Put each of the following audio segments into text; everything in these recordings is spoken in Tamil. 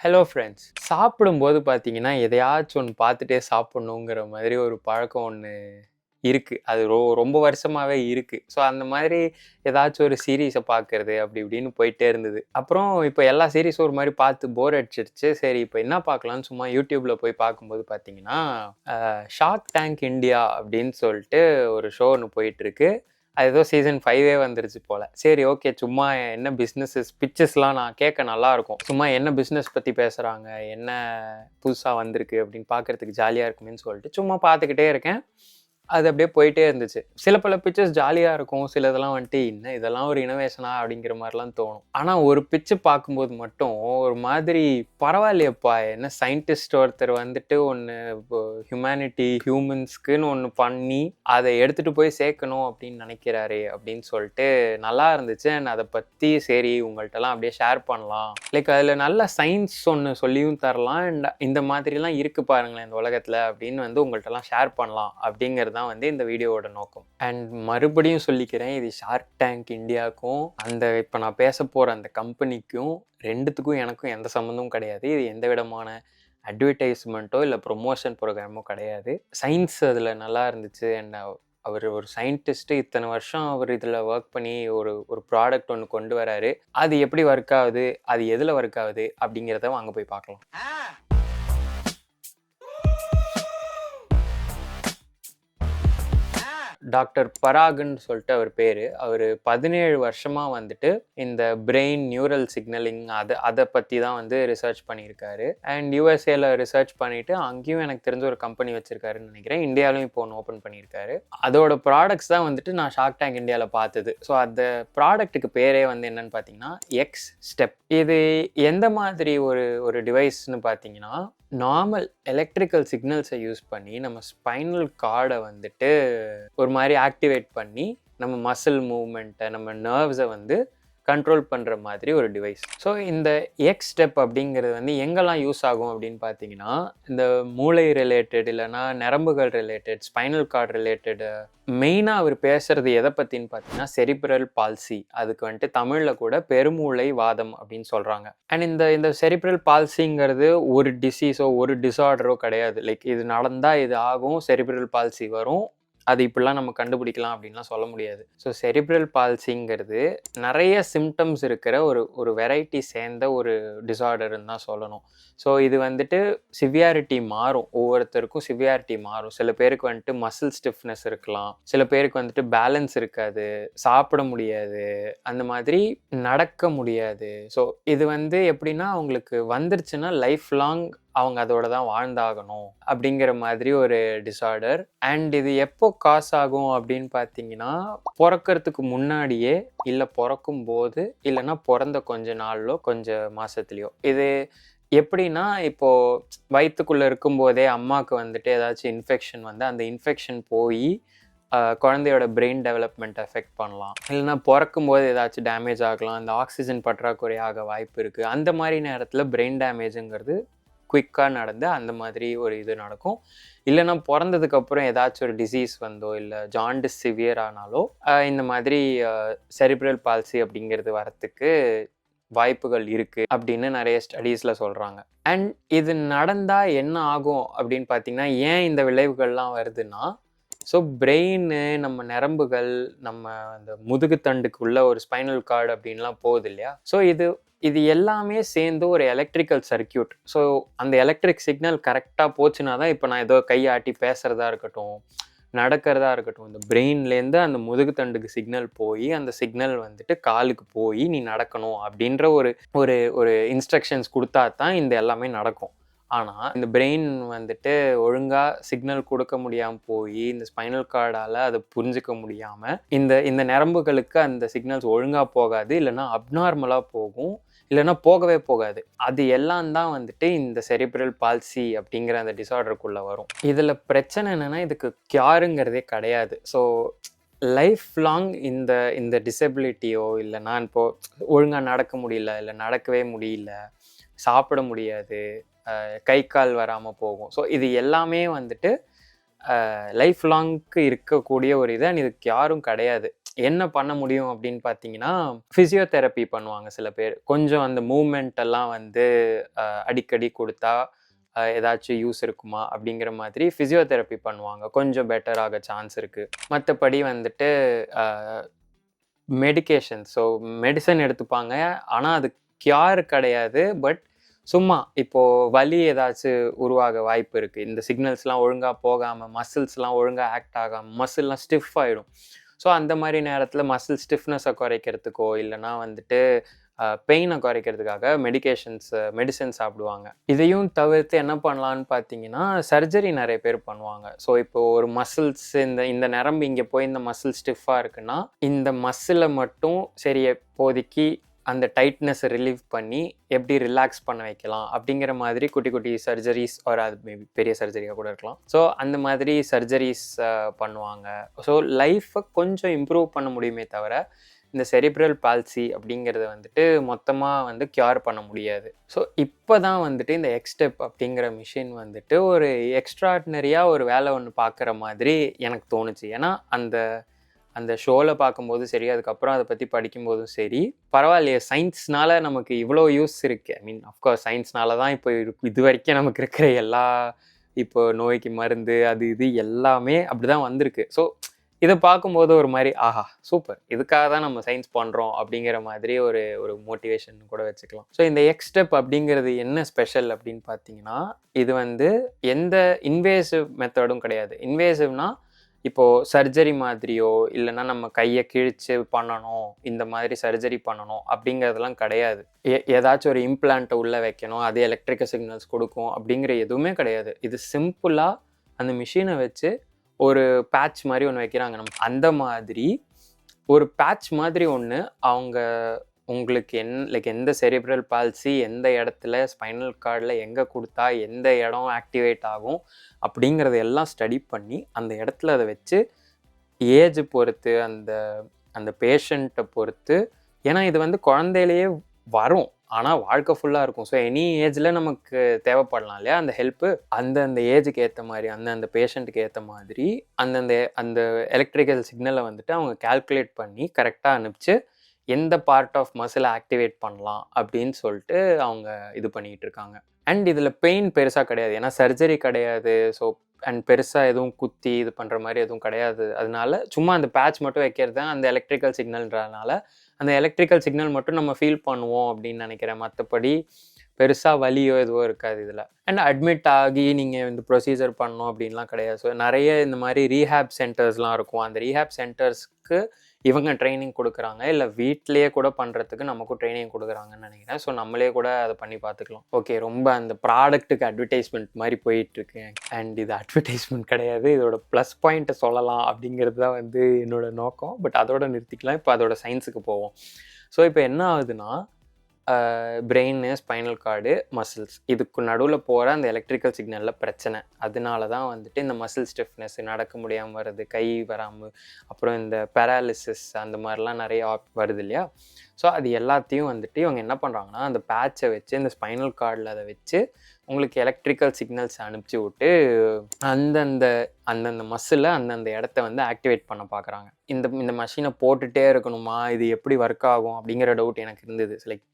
ஹலோ ஃப்ரெண்ட்ஸ் சாப்பிடும்போது பார்த்தீங்கன்னா எதையாச்சும் ஒன்று பார்த்துட்டே சாப்பிட்ணுங்கிற மாதிரி ஒரு பழக்கம் ஒன்று இருக்குது அது ரொ ரொம்ப வருஷமாகவே இருக்குது ஸோ அந்த மாதிரி ஏதாச்சும் ஒரு சீரீஸை பார்க்கறது அப்படி இப்படின்னு போயிட்டே இருந்தது. அப்புறம் இப்போ எல்லா சீரீஸும் ஒரு மாதிரி பார்த்து போர் அடிச்சிருச்சு. சரி இப்போ என்ன பார்க்கலாம்னு சும்மா யூடியூப்பில் போய் பார்க்கும்போது பார்த்தீங்கன்னா ஷார்க் டேங்க் இந்தியா அப்படின்னு சொல்லிட்டு ஒரு ஷோ ஒன்று போயிட்டுருக்கு அது ஏதோ சீசன் ஃபைவே வந்துருச்சு போல். சரி ஓகே சும்மா என்ன பிஸ்னஸஸ் பிக்சர்ஸ்லாம் நான் கேட்க நல்லாயிருக்கும் சும்மா என்ன பிஸ்னஸ் பற்றி பேசுகிறாங்க என்ன புதுசாக வந்திருக்கு அப்படின்னு பார்க்கறதுக்கு ஜாலியாக இருக்குமேன்னு சொல்லிட்டு சும்மா பார்த்துக்கிட்டே இருக்கேன். அது அப்படியே போயிட்டே இருந்துச்சு. சில பல பிக்சர்ஸ் ஜாலியாக இருக்கும். சில இதெல்லாம் வந்துட்டு என்ன இதெல்லாம் ஒரு இனோவேஷனா அப்படிங்கிற மாதிரிலாம் தோணும். ஆனால் ஒரு பிக்சர் பார்க்கும்போது மட்டும் ஒரு மாதிரி பரவாயில்லையப்பா என்ன சயின்டிஸ்ட் ஒருத்தர் வந்துட்டு ஒன்று ஹியூமனிட்டி ஹியூமன்ஸ்க்குன்னு ஒன்று பண்ணி அதை எடுத்துகிட்டு போய் சேர்க்கணும் அப்படின்னு நினைக்கிறாரு அப்படின்னு சொல்லிட்டு நல்லா இருந்துச்சு. அண்ட் அதை பற்றி சரி உங்கள்கிட்டலாம் அப்படியே ஷேர் பண்ணலாம். லைக் அதில் நல்ல சயின்ஸ் ஒன்று சொல்லியும் தரலாம். அண்ட் இந்த மாதிரிலாம் இருக்குது பாருங்களேன் இந்த உலகத்தில் அப்படின்னு வந்து உங்கள்கிட்டலாம் ஷேர் பண்ணலாம் அப்படிங்கிறது தான் வந்து இந்த வீடியோவோட நோக்கம். அண்ட் மறுபடியும் சொல்லிக்கிறேன் இது ஷார்க் டேங்க் இந்தியாவுக்கும் அந்த இப்போ நான் பேச போகிற அந்த கம்பெனிக்கும் ரெண்டுத்துக்கும் எனக்கும் எந்த சம்மந்தமும் கிடையாது. இது எந்த விதமான அட்வர்டைஸ்மெண்ட்டோ இல்லை ப்ரொமோஷன் ப்ரோக்ராமோ கிடையாது. சயின்ஸ் அதில் நல்லா இருந்துச்சு. அண்ட் அவர் ஒரு சயின்டிஸ்ட்டு இத்தனை வருஷம் அவர் இதில் ஒர்க் பண்ணி ஒரு ஒரு ப்ராடக்ட் ஒன்று கொண்டு வராரு. அது எப்படி ஒர்க் ஆகுது? அது எதில் ஒர்க் ஆகுது? அப்படிங்கிறத வாங்க போய் பார்க்கலாம். டாக்டர் பராகன்னு சொல்லிட்டு அவர் பேர். அவர் பதினேழு வருஷமாக வந்துட்டு இந்த பிரெயின் நியூரல் சிக்னலிங் அதை அதை பற்றி தான் வந்து ரிசர்ச் பண்ணியிருக்காரு. அண்ட் யூஎஸ்ஏல ரிசர்ச் பண்ணிவிட்டு அங்கேயும் எனக்கு தெரிஞ்ச ஒரு கம்பெனி வச்சுருக்காருன்னு நினைக்கிறேன். இந்தியாவிலும் இப்போ ஒன்று ஓப்பன் பண்ணியிருக்காரு. அதோட ப்ராடக்ட்ஸ் தான் வந்துட்டு நான் ஷார்க் டேங்க் இந்தியாவில் பார்த்தது. ஸோ அந்த ப்ராடக்ட்டுக்கு பேரே வந்து என்னன்னு பார்த்தீங்கன்னா எக்ஸ் ஸ்டெப் இது எந்த மாதிரி ஒரு ஒரு டிவைஸ்னு பார்த்தீங்கன்னா நார்மல் எலக்ட்ரிக்கல் சிக்னல்ஸை யூஸ் பண்ணி நம்ம ஸ்பைனல் கார்டை வந்துட்டு ஒரு மாதிரி ஆக்டிவேட் பண்ணி நம்ம மசில் மூவ்மெண்ட்டை நம்ம நர்வ்ஸை வந்து கண்ட்ரோல் பண்ணுற மாதிரி ஒரு டிவைஸ் ஸோ இந்த எக்ஸ் ஸ்டெப் அப்படிங்கிறது வந்து எங்கெல்லாம் யூஸ் ஆகும் அப்படின்னு பார்த்தீங்கன்னா இந்த மூளை ரிலேட்டட் இல்லைன்னா நரம்புகள் ரிலேட்டட் ஸ்பைனல் கார்டு ரிலேட்டடு மெயினாக அவர் பேசுகிறது எதை பற்றின்னு பார்த்தீங்கன்னா செரிப்ரல் பால்சி அதுக்கு வந்துட்டு தமிழில் கூட பெருமூளை வாதம் அப்படின்னு சொல்கிறாங்க அண்ட் இந்த இந்த செரிப்ரல் பால்சிங்கிறது ஒரு டிசீஸோ ஒரு டிசார்டரோ கிடையாது. லைக் இது நடந்தால் இது ஆகும் செரிப்ரல் பால்சி வரும் அது இப்படிலாம் நம்ம கண்டுபிடிக்கலாம் அப்படின்லாம் சொல்ல முடியாது. ஸோ செரிப்ரல் பால்சிங்கிறது நிறைய சிம்டம்ஸ் இருக்கிற ஒரு ஒரு வெரைட்டி சேர்ந்த ஒரு டிசார்டர்னு தான் சொல்லணும். ஸோ இது வந்துட்டு சிவியாரிட்டி மாறும். ஒவ்வொருத்தருக்கும் சிவியாரிட்டி மாறும். சில பேருக்கு வந்துட்டு மசில் ஸ்டிஃப்னஸ் இருக்கலாம். சில பேருக்கு வந்துட்டு பேலன்ஸ் இருக்காது. சாப்பிட முடியாது. அந்த மாதிரி நடக்க முடியாது. ஸோ இது வந்து எப்படின்னா அவங்களுக்கு வந்துருச்சுன்னா லைஃப் லாங் அவங்க அதோட தான் வாழ்ந்தாகணும் அப்படிங்கிற மாதிரி ஒரு டிசார்டர் அண்ட் இது எப்போ காசு ஆகும் அப்படின்னு பார்த்தீங்கன்னா பிறக்கிறதுக்கு முன்னாடியே இல்லை பிறக்கும் போது இல்லைன்னா பிறந்த கொஞ்ச நாள்லோ கொஞ்சம் மாதத்துலையோ இது எப்படின்னா இப்போது வயிற்றுக்குள்ளே இருக்கும்போதே அம்மாவுக்கு வந்துட்டு ஏதாச்சும் இன்ஃபெக்ஷன் வந்து அந்த இன்ஃபெக்ஷன் போய் குழந்தையோட பிரெயின் டெவலப்மெண்ட் எஃபெக்ட் பண்ணலாம். இல்லைனா பிறக்கும் போது ஏதாச்சும் டேமேஜ் ஆகலாம். அந்த ஆக்சிஜன் பற்றாக்குறை ஆக வாய்ப்பு இருக்குது அந்த மாதிரி நேரத்தில் பிரெயின் டேமேஜுங்கிறது குயிக்காக நடந்து அந்த மாதிரி ஒரு இது நடக்கும். இல்லைன்னா பிறந்ததுக்கப்புறம் ஏதாச்சும் ஒரு டிசீஸ் வந்தோ இல்லை ஜாண்டிஸ் சிவியர் ஆனாலோ இந்த மாதிரி செரிப்ரல் பால்சி அப்படிங்கிறது வரத்துக்கு வாய்ப்புகள் இருக்குது அப்படின்னு நிறைய ஸ்டடீஸில் சொல்கிறாங்க அண்ட் இது நடந்தால் என்ன ஆகும் அப்படின்னு பார்த்தீங்கன்னா ஏன் இந்த விளைவுகள்லாம் வருதுன்னா ஸோ பிரெயின் நம்ம நரம்புகள் நம்ம அந்த முதுகுத்தண்டுக்குள்ள ஒரு ஸ்பைனல் கார்டு அப்படின்லாம் போகுது இல்லையா? ஸோ இது இது எல்லாமே சேர்ந்து ஒரு எலக்ட்ரிக்கல் சர்க்கியூட் ஸோ அந்த எலக்ட்ரிக் சிக்னல் கரெக்டாக போச்சுன்னா தான் இப்போ நான் ஏதோ கையாட்டி பேசுகிறதா இருக்கட்டும் நடக்கிறதா இருக்கட்டும் இந்த பிரெயின்லேருந்து அந்த முதுகுத்தண்டுக்கு சிக்னல் போய் அந்த சிக்னல் வந்துட்டு காலுக்கு போய் நீ நடக்கணும் அப்படின்ற ஒரு ஒரு ஒரு இன்ஸ்ட்ரக்ஷன்ஸ் கொடுத்தா தான் இந்த எல்லாமே நடக்கும். ஆனால் இந்த பிரெயின் வந்துட்டு ஒழுங்காக சிக்னல் கொடுக்க முடியாமல் போய் இந்த ஸ்பைனல் கார்டால் அதை புரிஞ்சுக்க முடியாமல் இந்த இந்த நரம்புகளுக்கு அந்த சிக்னல்ஸ் ஒழுங்காக போகாது இல்லைன்னா அப்நார்மலாக போகும். இல்லைன்னா போகவே போகாது. அது எல்லாம் தான் வந்துட்டு இந்த செரிப்ரல் பால்சி அப்படிங்கிற அந்த டிசார்டருக்குள்ளே வரும். இதில் பிரச்சனை என்னென்னா இதுக்கு கியாருங்கிறதே கிடையாது. ஸோ லைஃப் லாங் இந்த இந்த டிசபிலிட்டியோ இல்லை நான் இப்போது ஒழுங்காக நடக்க முடியல இல்லை நடக்கவே முடியல சாப்பிட முடியாது கை கால் வராமல் போகும். ஸோ இது எல்லாமே வந்துட்டு லைஃப் லாங்க்கு இருக்கக்கூடிய ஒரு இது அண்ட் இதுக்கு யாரும் கிடையாது. என்ன பண்ண முடியும் அப்படின்னு பார்த்தீங்கன்னா ஃபிசியோதெரப்பி பண்ணுவாங்க சில பேர். கொஞ்சம் அந்த மூமெண்ட் எல்லாம் வந்து அடிக்கடி கொடுத்தா ஏதாச்சும் யூஸ் இருக்குமா அப்படிங்கிற மாதிரி ஃபிசியோதெரப்பி பண்ணுவாங்க. கொஞ்சம் பெட்டர் ஆக சான்ஸ் இருக்குது மற்றபடி வந்துட்டு மெடிகேஷன் ஸோ மெடிசன் எடுத்துப்பாங்க. ஆனால் அது கியார் கிடையாது. பட் சும்மா இப்போது வலி ஏதாச்சும் உருவாக வாய்ப்பு இருக்குது இந்த சிக்னல்ஸ்லாம் ஒழுங்காக போகாமல் மசில்ஸ்லாம் ஒழுங்காக ஆக்ட் ஆகாமல் மசில்லாம் ஸ்டிஃப் ஆகிடும் ஸோ அந்த மாதிரி நேரத்தில் மசில் ஸ்டிஃப்னஸை குறைக்கிறதுக்கோ இல்லைனா வந்துட்டு பெயினை குறைக்கிறதுக்காக மெடிகேஷன்ஸ் மெடிசன் சாப்பிடுவாங்க. இதையும் தவிர்த்து என்ன பண்ணலான்னு பார்த்தீங்கன்னா சர்ஜரி நிறைய பேர் பண்ணுவாங்க. ஸோ இப்போ ஒரு மசில்ஸ் இந்த இந்த நரம்பு இங்கே போய் இந்த மசில் ஸ்டிஃபாக இருக்குன்னா இந்த மசிலை மட்டும் சரி இப்போதைக்கு அந்த டைட்னஸை ரிலீவ் பண்ணி எப்படி ரிலாக்ஸ் பண்ண வைக்கலாம் அப்படிங்கிற மாதிரி குட்டி குட்டி சர்ஜரிஸ் ஒரு அது மேபி பெரிய சர்ஜரியாக கூட இருக்கலாம். ஸோ அந்த மாதிரி சர்ஜரிஸ் பண்ணுவாங்க. ஸோ லைஃப்பை கொஞ்சம் இம்ப்ரூவ் பண்ண முடியுமே தவிர இந்த செரிப்ரல் பால்சி அப்படிங்கிறத வந்துட்டு மொத்தமாக வந்து கியூர் பண்ண முடியாது. ஸோ இப்போ தான் வந்துட்டு இந்த எக்ஸ்டெப் அப்படிங்கிற மிஷின் வந்துட்டு ஒரு எக்ஸ்ட்ராடினரியாக ஒரு வேலை ஒன்று பார்க்குற மாதிரி எனக்கு தோணுச்சு. ஏன்னா அந்த அந்த ஷோவில் பார்க்கும்போது சரி அதுக்கப்புறம் அதை பற்றி படிக்கும்போதும் சரி பரவாயில்லையே சயின்ஸ்னால நமக்கு இவ்வளோ யூஸ் இருக்கு. ஐ மீன் அஃப்கோர்ஸ் சயின்ஸ்னால தான் இப்போ இது வரைக்கும் நமக்கு இருக்கிற எல்லா இப்போ நோய்க்கு மருந்து அது இது எல்லாமே அப்படி தான் வந்திருக்கு. ஸோ இதை பார்க்கும்போது ஒரு மாதிரி ஆஹா சூப்பர் இதுக்காக தான் நம்ம சயின்ஸ் பண்ணுறோம் அப்படிங்கிற மாதிரி ஒரு ஒரு மோட்டிவேஷன் கூட வச்சுக்கலாம். ஸோ இந்த எக்ஸ் ஸ்டெப் அப்படிங்கிறது என்ன ஸ்பெஷல் அப்படின்னு பார்த்தீங்கன்னா இது வந்து எந்த இன்வேசிவ் மெத்தடும் கிடையாது. இன்வேசிவ்னா இப்போது சர்ஜரி மாதிரியோ இல்லைன்னா நம்ம கையை கிழிச்சு பண்ணணும் இந்த மாதிரி சர்ஜரி பண்ணணும் அப்படிங்கிறதெல்லாம் கிடையாது. ஏ ஏதாச்சும் ஒரு இம்ப்ளான்ட்டை உள்ளே வைக்கணும் அது எலக்ட்ரிக்கல் சிக்னல்ஸ் கொடுக்கும் அப்படிங்கிற எதுவுமே கிடையாது. இது சிம்பிளாக அந்த மிஷினை வச்சு ஒரு பேட்ச் மாதிரி ஒன்று வைக்கிறாங்க. நம்ம அந்த மாதிரி ஒரு பேட்ச் மாதிரி ஒன்று அவங்க உங்களுக்கு என் லைக் எந்த செரிப்ரல் பால்சி எந்த இடத்துல ஸ்பைனல் கார்டில் எங்கே கொடுத்தா எந்த இடம் ஆக்டிவேட் ஆகும் அப்படிங்கிறத எல்லாம் ஸ்டடி பண்ணி அந்த இடத்துல அதை வச்சு ஏஜ் பொறுத்து அந்த அந்த பேஷண்ட்டை பொறுத்து ஏன்னா இது வந்து குழந்தையிலேயே வரும். ஆனால் வாழ்க்கை ஃபுல்லாக இருக்கும். ஸோ எனி ஏஜில் நமக்கு தேவைப்படலாம் இல்லையா? அந்த ஹெல்ப்பு அந்தந்த ஏஜுக்கு ஏற்ற மாதிரி அந்தந்த பேஷண்ட்டுக்கு ஏற்ற மாதிரி அந்தந்த அந்த எலக்ட்ரிக்கல் சிக்னலை வந்துட்டு அவங்க கால்குலேட் பண்ணி கரெக்டாக அனுப்பிச்சு எந்த பார்ட் ஆஃப் மசிலை ஆக்டிவேட் பண்ணலாம் அப்படின்னு சொல்லிட்டு அவங்க இது பண்ணிகிட்டு இருக்காங்க. அண்ட் இதில் பெயின் பெருசாக கிடையாது. ஏன்னா சர்ஜரி கிடையாது. ஸோ அண்ட் பெருசாக எதுவும் குத்தி இது பண்ணுற மாதிரி எதுவும் கிடையாது. அதனால சும்மா அந்த பேட்ச் மட்டும் வைக்கிறது தான் அந்த எலக்ட்ரிக்கல் சிக்னல்ன்றதுனால அந்த எலக்ட்ரிக்கல் சிக்னல் மட்டும் நம்ம ஃபீல் பண்ணுவோம் அப்படின்னு நினைக்கிறேன். மற்றபடி பெருசாக வலியோ எதுவோ இருக்காது இதில். அண்ட் அட்மிட் ஆகி நீங்கள் இந்த ப்ரொசீஜர் பண்ணோம் அப்படின்லாம் கிடையாது. ஸோ நிறைய இந்த மாதிரி ரீஹேப் சென்டர்ஸ்லாம் இருக்கும். அந்த ரீஹேப் சென்டர்ஸ்க்கு இவங்க ட்ரைனிங் கொடுக்குறாங்க. இல்லை வீட்லேயே கூட பண்ணுறதுக்கு நமக்கும் ட்ரைனிங் கொடுக்குறாங்கன்னு நினைக்கிறேன். ஸோ நம்மளே கூட அதை பண்ணி பார்த்துக்கலாம். ஓகே ரொம்ப அந்த ப்ராடக்ட்டுக்கு அட்வர்டைஸ்மெண்ட் மாதிரி போயிட்டுருக்கு. அண்ட் இது அட்வர்டைஸ்மெண்ட் கிடையாது. இதோட ப்ளஸ் பாயிண்ட்டை சொல்லலாம் அப்படிங்கிறது தான் வந்து என்னோட நோக்கம். பட் அதோட நிறுத்திக்கலாம். இப்போ அதோட சயின்ஸுக்கு போவோம். ஸோ இப்போ என்ன ஆகுதுன்னா பிரெயின் ஸ்பைனல் கார்டு மசில்ஸ் இதுக்கு நடுவில் போகிற அந்த எலக்ட்ரிக்கல் சிக்னலில் பிரச்சனை. அதனால தான் வந்துட்டு இந்த மசில் ஸ்டிஃப்னஸ் நடக்க முடியாமல் வருது கை வராமல் அப்புறம் இந்த பேராலிசிஸ் அந்த மாதிரிலாம் நிறைய வருது இல்லையா? ஸோ அது எல்லாத்தையும் வந்துட்டு இவங்க என்ன பண்ணுறாங்கன்னா அந்த பேட்சை வச்சு இந்த ஸ்பைனல் கார்டில் அதை வச்சு உங்களுக்கு எலக்ட்ரிக்கல் சிக்னல்ஸ் அனுப்பிச்சி விட்டு அந்தந்த அந்தந்த மசிலை அந்தந்த இடத்த வந்து ஆக்டிவேட் பண்ண பார்க்குறாங்க இந்த இந்த மஷினை போட்டுகிட்டே இருக்கணுமா? இது எப்படி ஒர்க் ஆகும்? அப்படிங்கிற டவுட் எனக்கு இருந்தது. லைக்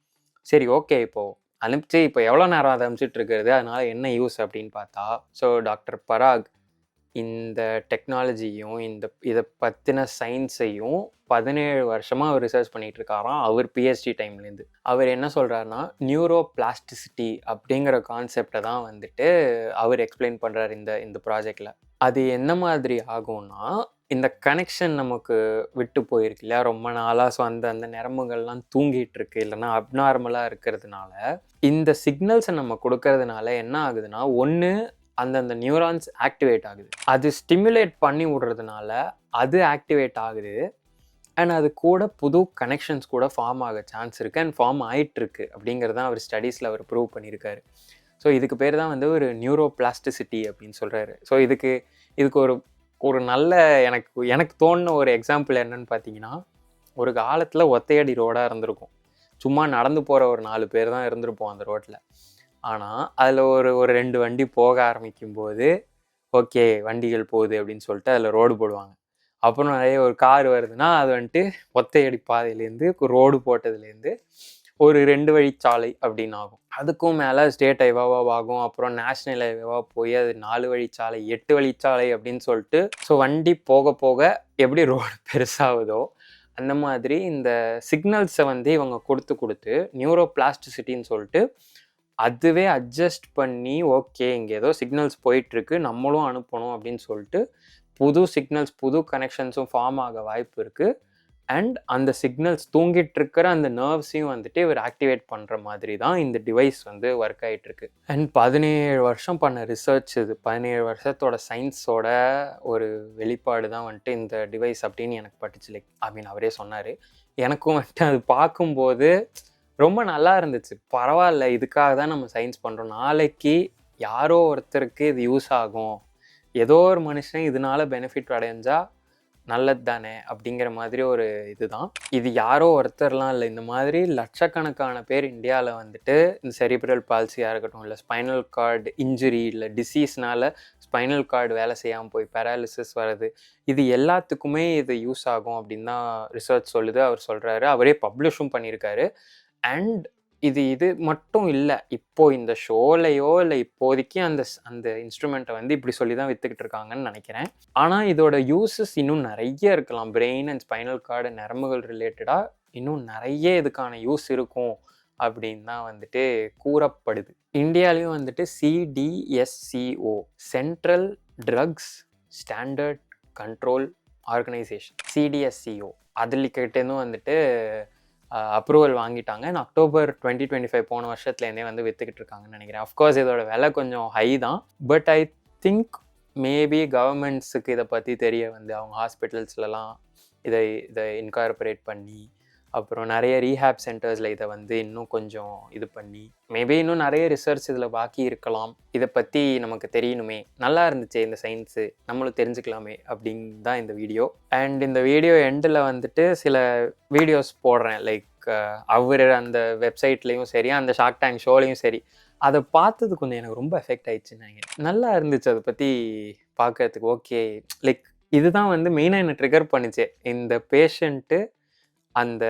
சரி ஓகே. இப்போது அனுப்பிச்சு இப்போ எவ்வளோ நேரம் அதை அனுப்பிச்சிட்டு இருக்கிறது? அதனால என்ன யூஸ் அப்படின்னு பார்த்தா ஸோ டாக்டர் பராக் இந்த டெக்னாலஜியும் இந்த இதை பற்றின சயின்ஸையும் பதினேழு வருஷமாக அவர் ரிசர்ச் பண்ணிகிட்டு இருக்காராம் அவர் பிஹெச்டி டைம்லேருந்து அவர் என்ன சொல்கிறாருன்னா நியூரோ பிளாஸ்டிசிட்டி அப்படிங்கிற கான்செப்டை தான் வந்துட்டு அவர் எக்ஸ்பிளைன் பண்ணுறாரு இந்த இந்த ப்ராஜெக்டில் அது என்ன மாதிரி ஆகும்னா இந்த கனெக்ஷன் நமக்கு விட்டு போயிருக்கு இல்லையா? ரொம்ப நாளாக ஸோ அந்த அந்த நரம்புகள்லாம் தூங்கிட்டு இருக்கு. இல்லைன்னா அப்நார்மலாக இருக்கிறதுனால இந்த சிக்னல்ஸை நம்ம கொடுக்கறதுனால என்ன ஆகுதுன்னா ஒன்று அந்தந்த நியூரான்ஸ் ஆக்டிவேட் ஆகுது. அது ஸ்டிமுலேட் பண்ணி விடுறதுனால அது ஆக்டிவேட் ஆகுது. அண்ட் அது கூட புது கனெக்ஷன்ஸ் கூட ஃபார்ம் ஆக சான்ஸ் இருக்குது அண்ட் ஃபார்ம் ஆகிட்டுருக்கு அப்படிங்கிறது தான் அவர் ஸ்டடீஸில் அவர் ப்ரூவ் பண்ணியிருக்காரு. ஸோ இதுக்கு பேர் தான் வந்து ஒரு நியூரோ பிளாஸ்டிசிட்டி அப்படின்னு சொல்கிறாரு ஸோ இதுக்கு இதுக்கு ஒரு ஒரு நல்ல எனக்கு எனக்கு தோணுன ஒரு எக்ஸாம்பிள் என்னன்னு பார்த்தீங்கன்னா ஒரு காலத்தில் ஒத்தையடி ரோடாக இருந்திருக்கும். சும்மா நடந்து போகிற ஒரு நாலு பேர் தான் இருந்திருப்போம் அந்த ரோட்டில் ஆனால் அதில் ஒரு ஒரு ரெண்டு வண்டி போக ஆரம்பிக்கும் போது ஓகே வண்டிகள் போகுது அப்படின்னு சொல்லிட்டு அதில் ரோடு போடுவாங்க. அப்புறம் நிறைய ஒரு கார் வருதுன்னா அது வந்துட்டு ஒத்தையடி பாதையிலேருந்து ரோடு போட்டதுலேருந்து ஒரு ரெண்டு வழிச்சாலை அப்படின்னு ஆகும். அதுக்கும் மேலே ஸ்டேட் ஹைவாவாக ஆகும். அப்புறம் நேஷ்னல் ஹைவேவாக போய் அது நாலு வழிச்சாலை எட்டு வழிச்சாலை அப்படின்னு சொல்லிட்டு ஸோ வண்டி போக போக எப்படி ரோடு பெருசாகுதோ அந்த மாதிரி இந்த சிக்னல்ஸை வந்து இவங்க கொடுத்து கொடுத்து நியூரோ பிளாஸ்டிசிட்டின்னு சொல்லிட்டு அதுவே அட்ஜஸ்ட் பண்ணி ஓகே இங்கே ஏதோ சிக்னல்ஸ் போயிட்டுருக்கு நம்மளும் அனுப்பணும் அப்படின்னு சொல்லிட்டு புது சிக்னல்ஸ் புது கனெக்ஷன்ஸும் ஃபார்ம் ஆக வாய்ப்பு இருக்குது அண்ட் அந்த சிக்னல்ஸ் தூங்கிட்டு இருக்கிற அந்த நர்வ்ஸையும் வந்துட்டு இவர் ஆக்டிவேட் பண்ணுற மாதிரி தான் இந்த டிவைஸ் வந்து ஒர்க் ஆகிட்டு இருக்கு அண்ட் பதினேழு வருஷம் பண்ண ரிசர்ச் இது. பதினேழு வருஷத்தோட சயின்ஸோட ஒரு வெளிப்பாடு தான் வந்துட்டு இந்த டிவைஸ் அப்படின்னு எனக்கு பட்டுச்சு. லைக் ஐ மீன் அவரே சொன்னார். எனக்கும் வந்துட்டு அது பார்க்கும்போது ரொம்ப நல்லா இருந்துச்சு. பரவாயில்ல இதுக்காக தான் நம்ம சயின்ஸ் பண்ணுறோம் நாளைக்கு யாரோ ஒருத்தருக்கு இது யூஸ் ஆகும். ஏதோ ஒரு மனுஷன் இதனால பெனிஃபிட் அடைஞ்சால் நல்லது தானே அப்படிங்கிற மாதிரி ஒரு இதுதான். இது யாரோ ஒருத்தர்லாம் இல்லை. இந்த மாதிரி லட்சக்கணக்கான பேர் இந்தியாவில் வந்துட்டு இந்த செரிப்ரல் பால்சியாக இருக்கட்டும் இல்லை ஸ்பைனல் கார்டு இன்ஜுரி இல்லை டிசீஸ்னால ஸ்பைனல் கார்டு வேலை செய்யாமல் போய் பேராலிசிஸ் வருது இது எல்லாத்துக்குமே இது யூஸ் ஆகும் அப்படின்னு தான் ரிசர்ச் சொல்லுது. அவர் சொல்கிறாரு அவரே பப்ளிஷும் பண்ணியிருக்காரு. அண்ட் இது இது மட்டும் இல்லை. இப்போ இந்த ஷோலையோ இல்லை இப்போதைக்கு அந்த அந்த இன்ஸ்ட்ருமெண்ட்டை வந்து இப்படி சொல்லி தான் வித்துக்கிட்டு இருக்காங்கன்னு நினைக்கிறேன். ஆனால் இதோட யூசஸ் இன்னும் நிறைய இருக்கலாம். பிரெயின் அண்ட் ஸ்பைனல் கார்டு நரம்புகள் ரிலேட்டடாக இன்னும் நிறைய இதுக்கான யூஸ் இருக்கும் அப்படின்னு தான் வந்துட்டு கூறப்படுது. இந்தியாலையும் வந்துட்டு CDSCO central drugs standard control organisation CDSCO அதுலிக்கிட்டேருந்தும் வந்துட்டு அப்ரூவல் வாங்கிட்டாங்க. நான் அக்டோபர் டுவெண்ட்டி டுவெண்ட்டி ஃபைவ் போன வருஷத்துலேருந்தே வந்து விற்றுக்கிட்டு இருக்காங்கன்னு நினைக்கிறேன். அஃப்கோர்ஸ் இதோட விலை கொஞ்சம் ஹை தான். பட் ஐ திங்க் மேபி கவர்மெண்ட்ஸுக்கு இதை பற்றி தெரிய வந்து அவங்க ஹாஸ்பிட்டல்ஸ்லலாம் இதை இதை இன்கார்பரேட் பண்ணி அப்புறம் நிறைய ரீஹேப் சென்டர்ஸில் இதை வந்து இன்னும் கொஞ்சம் இது பண்ணி மேபி இன்னும் நிறைய ரிசர்ச் இதில் பாக்கி இருக்கலாம். இதை பற்றி நமக்கு தெரியணுமே. நல்லா இருந்துச்சு இந்த சயின்ஸு நம்மளும் தெரிஞ்சுக்கலாமே அப்படின்னு தான் இந்த வீடியோ அண்ட் இந்த வீடியோ எண்டில் வந்துட்டு சில வீடியோஸ் போடுறேன். லைக் அவர் அந்த வெப்சைட்லேயும் சரி அந்த ஷார்க் டேங்க் ஷோலையும் சரி. அதை பார்த்தது கொஞ்சம் எனக்கு ரொம்ப எஃபெக்ட் ஆயிடுச்சுன்னாங்க நல்லா இருந்துச்சு அதை பற்றி பார்க்கறதுக்கு ஓகே லைக் இதுதான் வந்து மெயினாக என்ன ட்ரிகர் பண்ணுச்சு. இந்த பேஷண்ட்டு அந்த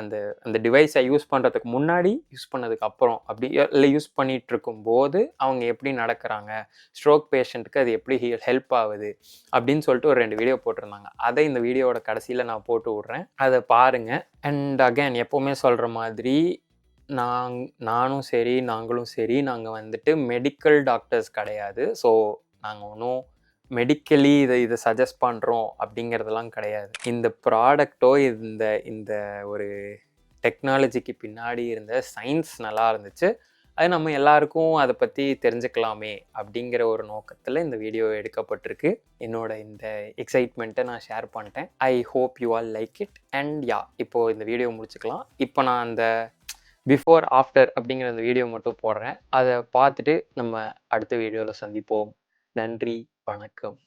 அந்த அந்த டிவைஸை யூஸ் பண்ணுறதுக்கு முன்னாடி யூஸ் பண்ணதுக்கு அப்புறம் அப்படி இல்லை யூஸ் பண்ணிகிட்டு இருக்கும்போது அவங்க எப்படி நடக்கிறாங்க? ஸ்ட்ரோக் பேஷண்ட்டுக்கு அது எப்படி ஹெல்ப் ஆகுது? அப்படின்னு சொல்லிட்டு ஒரு ரெண்டு வீடியோ போட்டிருந்தாங்க. அதை இந்த வீடியோவோட கடைசியில் நான் போட்டு விட்றேன். அதை பாருங்கள் அண்ட் அகேன் எப்போவுமே சொல்கிற மாதிரி நாங் நானும் சரி நாங்களும் சரி நாங்கள் வந்துட்டு மெடிக்கல் டாக்டர்ஸ் கிடையாது. ஸோ நாங்கள் ஒன்றும் மெடிக்கலி இதை இதை சஜஸ்ட் பண்ணுறோம் அப்படிங்கிறதெல்லாம் கிடையாது. இந்த ப்ராடக்டோ இந்த இந்த ஒரு டெக்னாலஜிக்கு பின்னாடி இருந்த சயின்ஸ் நல்லா இருந்துச்சு. அது நம்ம எல்லாருக்கும் அதை பற்றி தெரிஞ்சுக்கலாமே அப்படிங்கிற ஒரு நோக்கத்தில் இந்த வீடியோ எடுக்கப்பட்டிருக்கு. என்னோட இந்த எக்ஸைட்மெண்ட்டை நான் ஷேர் பண்ணிட்டேன். I hope you all like it and yeah இப்போது இந்த வீடியோ முடிச்சுக்கலாம். இப்போ நான் அந்த பிஃபோர் ஆஃப்டர் அப்படிங்கிற அந்த வீடியோ மட்டும் போடுறேன். அதை பார்த்துட்டு நம்ம அடுத்த வீடியோவில் சந்திப்போம். நன்றி வணக்கம்.